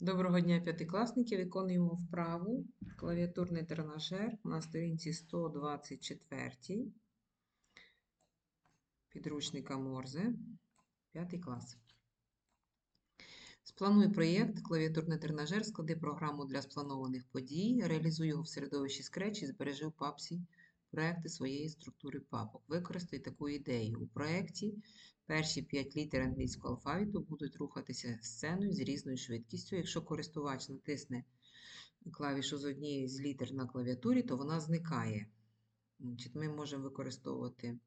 Доброго дня, п'ятикласники. Виконуємо вправу. Клавіатурний тренажер на сторінці 124 підручника Морзе, 5 клас. Сплануй проєкт клавіатурний тренажер, склади програму для спланованих подій, реалізуй його в середовищі Scratch і збережи в папці проекти своєї структури папок. Використай таку ідею. У проєкті перші 5 літер англійського алфавіту будуть рухатися сценою з різною швидкістю. Якщо користувач натисне клавішу з однієї з літер на клавіатурі, то вона зникає. Ми можемо використовувати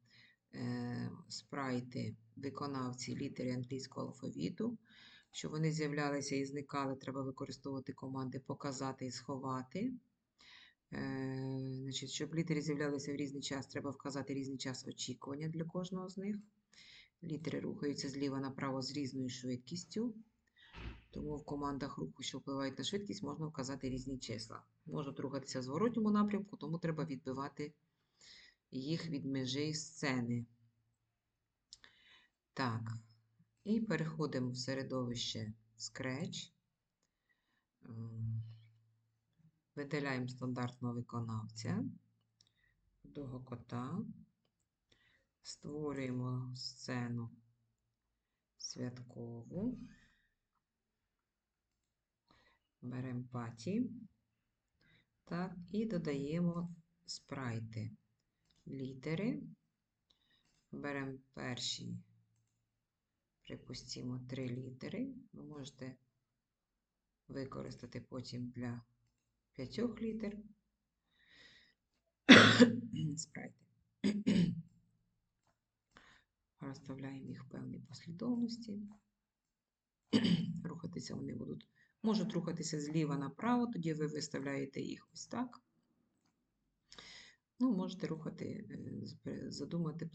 е, спрайти виконавці літери англійського алфавіту. Щоб вони з'являлися і зникали, треба використовувати команди показати і сховати. Е, значить, щоб літери з'являлися в різний час, треба вказати різний час очікування для кожного з них. Літери рухаються зліва направо з різною швидкістю. Тому в командах руху, що впливають на швидкість, можна вказати різні числа. Можуть рухатися в зворотньому напрямку, тому треба відбивати їх від межі сцени. Так, і переходимо в середовище Scratch. Видаляємо стандартного виконавця, худого кота. Створюємо сцену святкову. Беремо паті. Так, і додаємо спрайти. Літери. Беремо перші, припустимо, три літери. Ви можете використати потім для п'ятьох літер. Спрайти. Розставляємо їх в певній послідовності. Рухатися вони будуть. Можуть рухатися зліва направо, тоді ви виставляєте їх ось так. Ну, можете рухати, е, задумати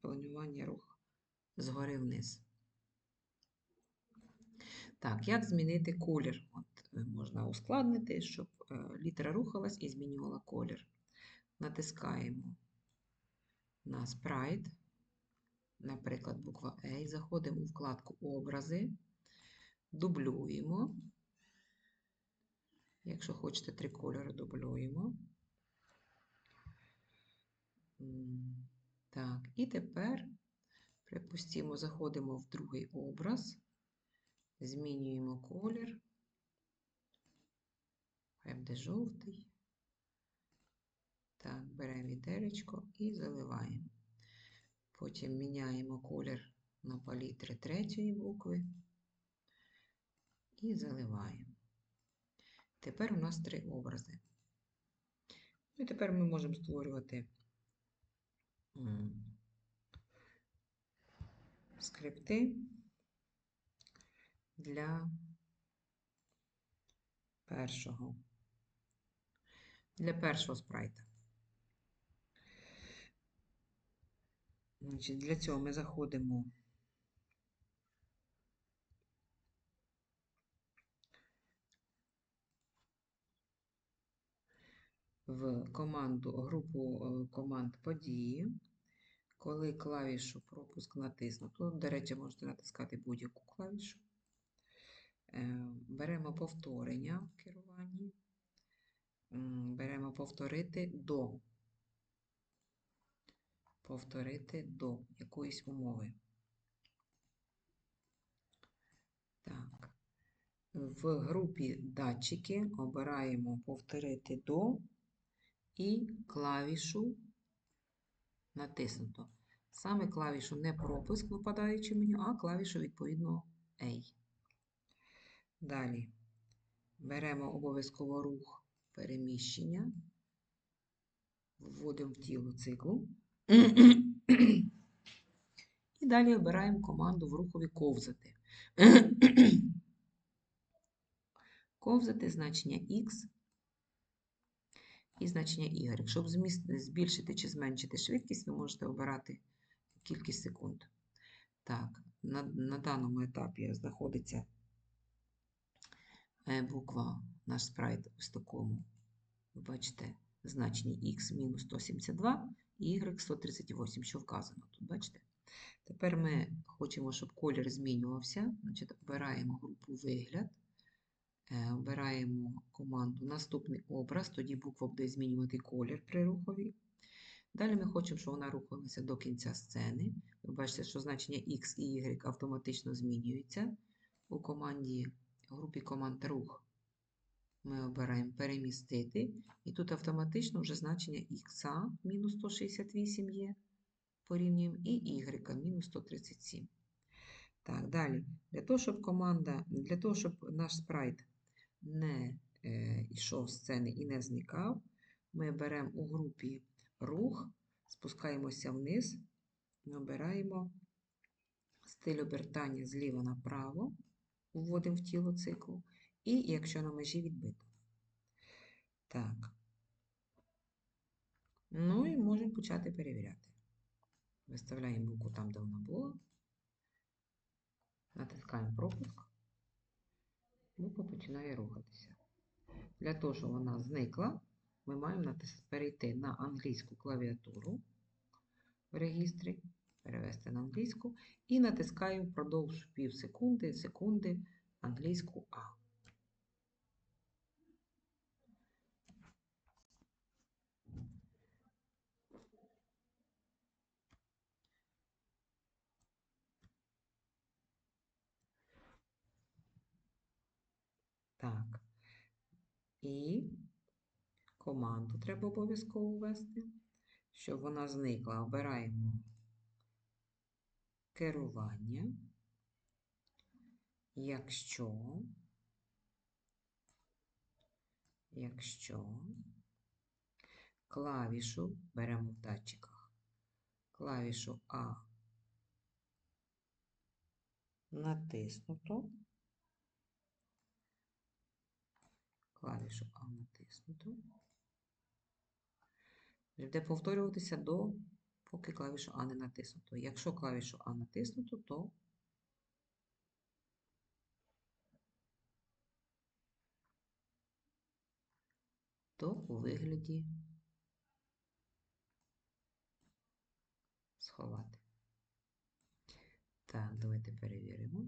планування рух згори вниз. Так, як змінити колір? Е, Можна ускладнити, щоб е, літера рухалась і змінювала колір. Натискаємо на спрайт, наприклад, буква А, заходимо у вкладку Образи, дублюємо. Якщо хочете три кольори, дублюємо. Так, і тепер, припустимо, заходимо в другий образ, змінюємо колір. Хай буде жовтий. Так, беремо відеречко і заливаємо. Потім міняємо колір на палітри третьої букви і заливаємо. Тепер у нас три образи. Ну і тепер ми можемо створювати скрипти для першого, для першого спрайта. Значить, Для цього ми заходимо в команду, групу е, команд події. Коли клавішу пропуск натиснуто, до речі, можете натискати будь-яку клавішу. Е, беремо повторення в керуванні, беремо повторити до. Повторити до якоїсь умови. Так. В групі датчики обираємо повторити до і клавішу натиснуто. Саме клавішу не пропуск випадаючи меню, а клавішу, відповідно, A. Далі беремо обов'язково рух переміщення, вводимо в тіло циклу. І далі обираємо команду в рухові ковзати. Ковзати значення X і значення Y. Щоб збільшити чи зменшити швидкість, ви можете обирати кількість секунд. Так, на, на даному етапі знаходиться буква наш спрайт ось такому. Ви бачите, значення X мінус 172 і Y 138, що вказано тут, бачите? Тепер ми хочемо, щоб колір змінювався. Значить, обираємо групу вигляд, Е, Обираємо команду Наступний образ, тоді буква буде змінювати колір при рухові. Далі ми хочемо, щоб вона рухалася до кінця сцени. Ви бачите, що значення X і Y автоматично змінюються. У команді, в групі команд рух ми обираємо перемістити. І тут автоматично вже значення X мінус 168 є. Порівнюємо і Y мінус 137. Так, далі. Для того, щоб команда, для того, щоб наш спрайт не е, йшов з сцени і не зникав, ми беремо у групі рух, спускаємося вниз, обираємо стиль обертання зліва направо, вводимо в тіло циклу, і якщо на межі відбито. Так. Ну і можемо почати перевіряти. Виставляємо букву там, де вона була. Натискаємо пропуск. Буква починає рухатися. Для того, щоб вона зникла, ми маємо перейти на англійську клавіатуру в регістрі, перевести на англійську, і натискаємо впродовж пів секунди, секунди англійську А. Так. І команду треба обов'язково ввести, щоб вона зникла. Обираємо керування. Якщо, якщо клавішу беремо в датчиках, клавішу А натиснуто, клавішу А натиснуто. Буде повторюватися до, поки клавішу А не натиснуто. Якщо клавішу А натиснуто, то то у вигляді сховати. Так, давайте перевіримо.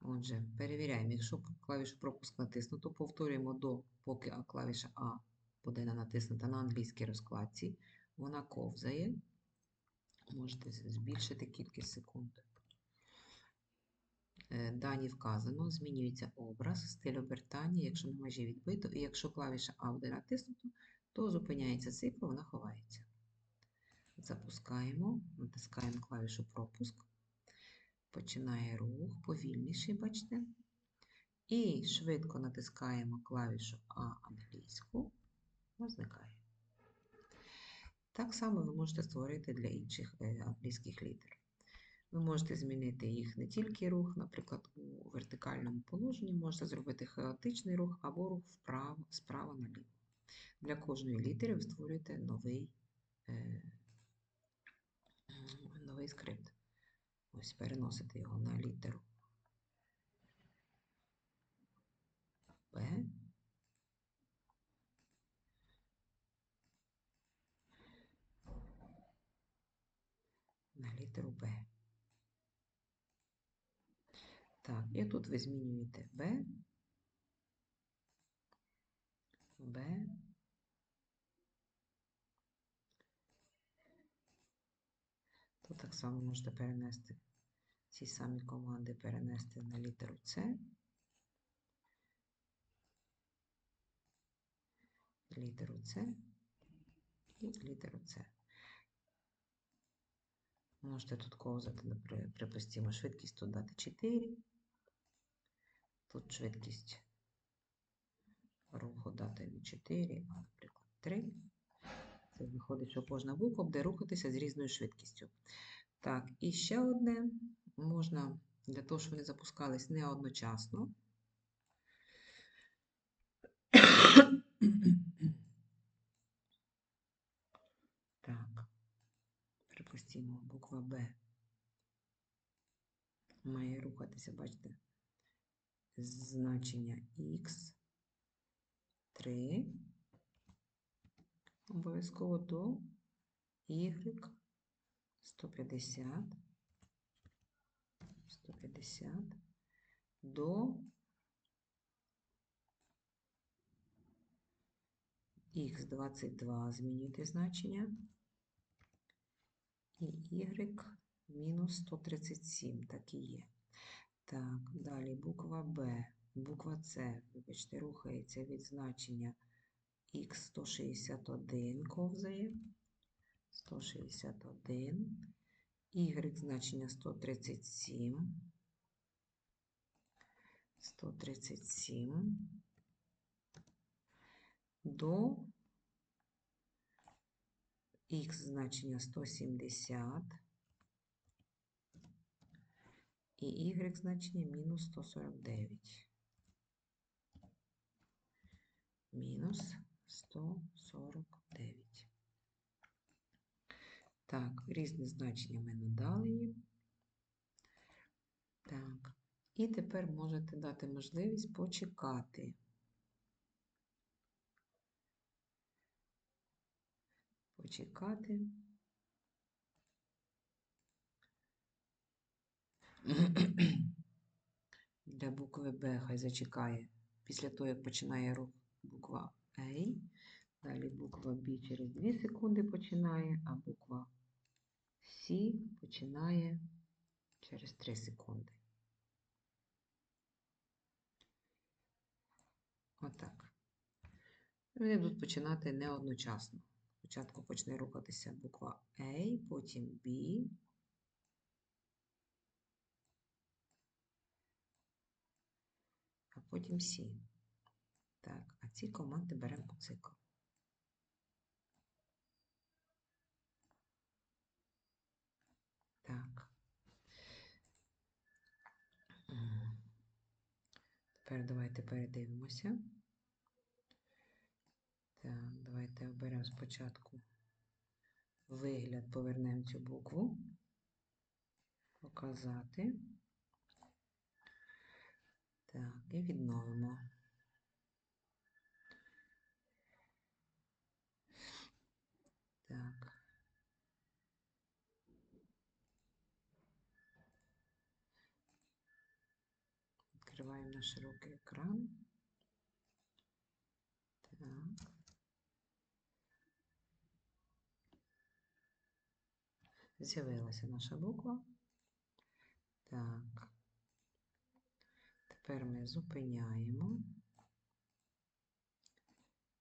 Отже, перевіряємо, якщо клавішу пропуск натиснуто, повторюємо до, поки клавіша А буде натиснута на англійській розкладці. Вона ковзає. Можете збільшити кількість секунд. Е, Дані вказано, змінюється образ, стиль обертання, якщо на межі відбито, і якщо клавіша А буде натиснуто, то зупиняється цикл, вона ховається. Запускаємо, натискаємо клавішу пропуск. Починає рух, повільніший, бачите. І швидко натискаємо клавішу А англійську, вона зникає. Так само ви можете створити для інших е, англійських літер. Ви можете змінити їх не тільки рух, наприклад, у вертикальному положенні можете зробити хаотичний рух або рух вправо, справа наліво. Для кожної літери ви створюєте новий, е, новий скрипт. Ось переносите його на літеру Б. На літеру Б. Так, і тут ви змінюєте Б, Б, Тут так само можете перенести ці самі команди, перенести на літеру С, літеру С і літеру С. Можете тут ковзати, припустимо, швидкість тут дати 4. Тут швидкість руху дати 4, а, наприклад, 3. Це виходить, що кожна буква буде рухатися з різною швидкістю. Так, і ще одне можна для того, щоб вони запускались не одночасно. Так, постійно буква Б має рухатися, бачите, значення Х 3 обов'язково до Y 150, 150 до Х22 змінюйте значення. І y мінус 137, так і є. Так, далі буква Б, буква С, вибачте, рухається від значення х161 ковзає. 161, y значення 137, 137 до х значення 170 і y значення мінус 149. Мінус 149. Так, різні значення ми надали їм. Так, і тепер можете дати можливість почекати. Почекати. Для букви Б хай зачекає після того, як починає рух буква А. Далі буква Б через 2 секунди починає, а буква С починає через 3 секунди. Отак. Вони будуть починати не одночасно. Спочатку почне рухатися буква А, потім B, а потім С. Так, а ці команди беремо по циклу. Так. Тепер давайте передивимося. Так, давайте оберемо спочатку вигляд, повернемо цю букву. Показати. Так, і відновимо. Так. Відкриваємо на широкий екран. Так. З'явилася наша буква. Так. Тепер ми зупиняємо.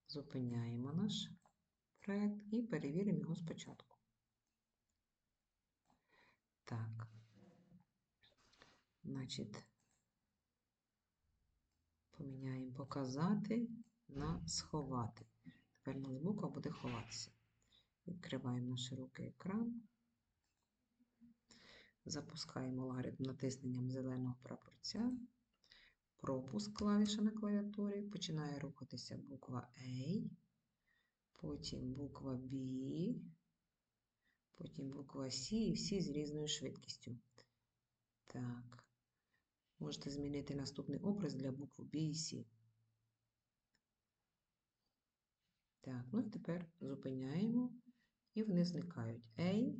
Зупиняємо наш проект і перевіримо його спочатку. Так. Значить, поміняємо показати на сховати. Тепер у нас буква буде ховатися. Відкриваємо на широкий екран. Запускаємо алгоритм натисненням зеленого прапорця. Пропуск клавіша на клавіатурі. Починає рухатися буква A, потім буква B, потім буква C і всі з різною швидкістю. Так. Можете змінити наступний образ для букв B і C. Так, ну і тепер зупиняємо, і вони зникають. A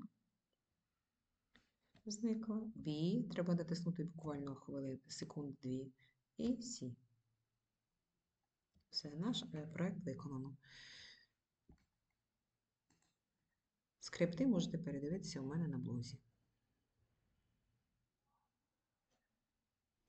зникла, B, треба натиснути буквально хвилин, секунд дві. і C. Все, наш е, проект виконано. Скрипти можете передивитися у мене на блозі.